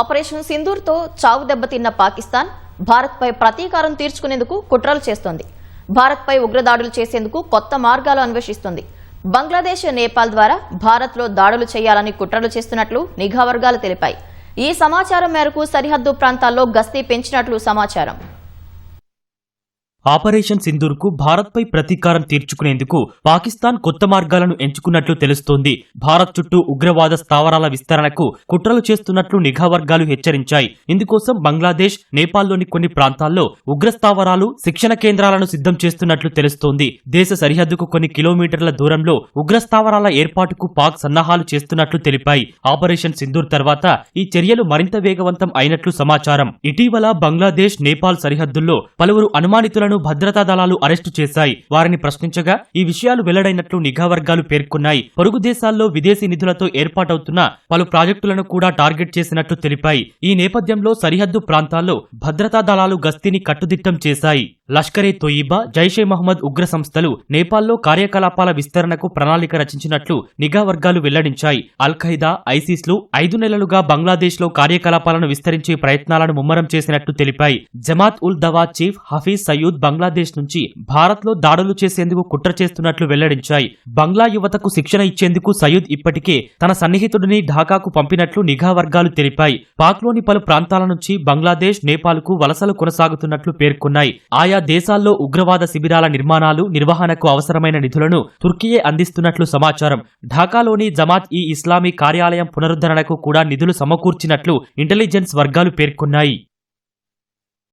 Operation సింధూర్తో చావు దెబ్బతిన్న పాకిస్తాన్ భారత్పై ప్రతీకారం తీర్చుకునేందుకు కుట్రలు చేస్తోంది. భారత్పై ఉగ్రదాడులు చేసేందుకు కొత్త మార్గాలు అన్వేషిస్తోంది. బంగ్లాదేశ్ నేపాల్ ద్వారా భారత్లో దాడులు చేయాలని కుట్రలు చేస్తున్నట్లు నిఘా వర్గాలు తెలిపాయి. ఈ సమాచారం మేరకు సరిహద్దు ప్రాంతాల్లో గస్తీ పెంచినట్లు సమాచారం. ఆపరేషన్ సింధూర్కు భారత్పై ప్రతీకారం తీర్చుకునేందుకు పాకిస్తాన్ కొత్త మార్గాలను ఎంచుకున్నట్లు తెలుస్తోంది. భారత్ చుట్టూ ఉగ్రవాద స్థావరాల విస్తరణకు కుట్రలు చేస్తున్నట్లు నిఘా వర్గాలు హెచ్చరించాయి. ఇందుకోసం బంగ్లాదేశ్ నేపాల్లోని కొన్ని ప్రాంతాల్లో ఉగ్ర స్థావరాలు శిక్షణ కేంద్రాలను సిద్ధం చేస్తున్నట్లు తెలుస్తోంది. దేశ సరిహద్దుకు కొన్ని కిలోమీటర్ల దూరంలో ఉగ్ర స్థావరాల ఏర్పాటుకు పాక్ సన్నాహాలు చేస్తున్నట్లు తెలిపాయి. ఆపరేషన్ సింధూర్ తర్వాత ఈ చర్యలు మరింత వేగవంతం అయినట్లు సమాచారం. ఇటీవల బంగ్లాదేశ్ నేపాల్ సరిహద్దుల్లో పలువురు అనుమానితులను భద్రతా దళాలు అరెస్టు చేశాయి. వారిని ప్రశ్నించగా ఈ విషయాలు వెల్లడైనట్లు నిఘా వర్గాలు పేర్కొన్నాయి. పొరుగు దేశాల్లో విదేశీ నిధులతో ఏర్పాటవుతున్న పలు ప్రాజెక్టులను కూడా టార్గెట్ చేసినట్లు తెలిపాయి. ఈ నేపథ్యంలో సరిహద్దు ప్రాంతాల్లో భద్రతా దళాలు గస్తీని కట్టుదిట్టం చేశాయి. లష్కరే తొయిబా జైషే మహమ్మద్ ఉగ్ర సంస్థలు నేపాల్లో కార్యకలాపాల విస్తరణకు ప్రణాళిక రచించినట్లు నిఘా వర్గాలు వెల్లడించాయి. అల్ ఖైదా ఐసిస్లు ఐదు నెలలుగా బంగ్లాదేశ్లో కార్యకలాపాలను విస్తరించే ప్రయత్నాలను ముమ్మరం చేసినట్లు తెలిపాయి. జమాత్ ఉల్ దవా చీఫ్ హఫీజ్ సయూద్ బంగ్లాదేశ్ నుంచి భారత్లో దాడులు చేసేందుకు కుట్ర చేస్తున్నట్లు వెల్లడించాయి. బంగ్లా యువతకు శిక్షణ ఇచ్చేందుకు సయూద్ ఇప్పటికే తన సన్నిహితుడిని ఢాకాకు పంపినట్లు నిఘా వర్గాలు తెలిపాయి. పాక్లోని పలు ప్రాంతాల నుంచి బంగ్లాదేశ్ నేపాల్కు వలసలు కొనసాగుతున్నట్లు పేర్కొన్నాయి. ఆయా దేశాల్లో ఉగ్రవాద శిబిరాల నిర్మాణాలు నిర్వహణకు అవసరమైన నిధులను తుర్కీయే అందిస్తున్నట్లు సమాచారం. ఢాకాలోని జమాత్ ఈ ఇస్లామీ కార్యాలయం పునరుద్ధరణకు కూడా నిధులు సమకూర్చినట్లు ఇంటెలిజెన్స్ వర్గాలు పేర్కొన్నాయి.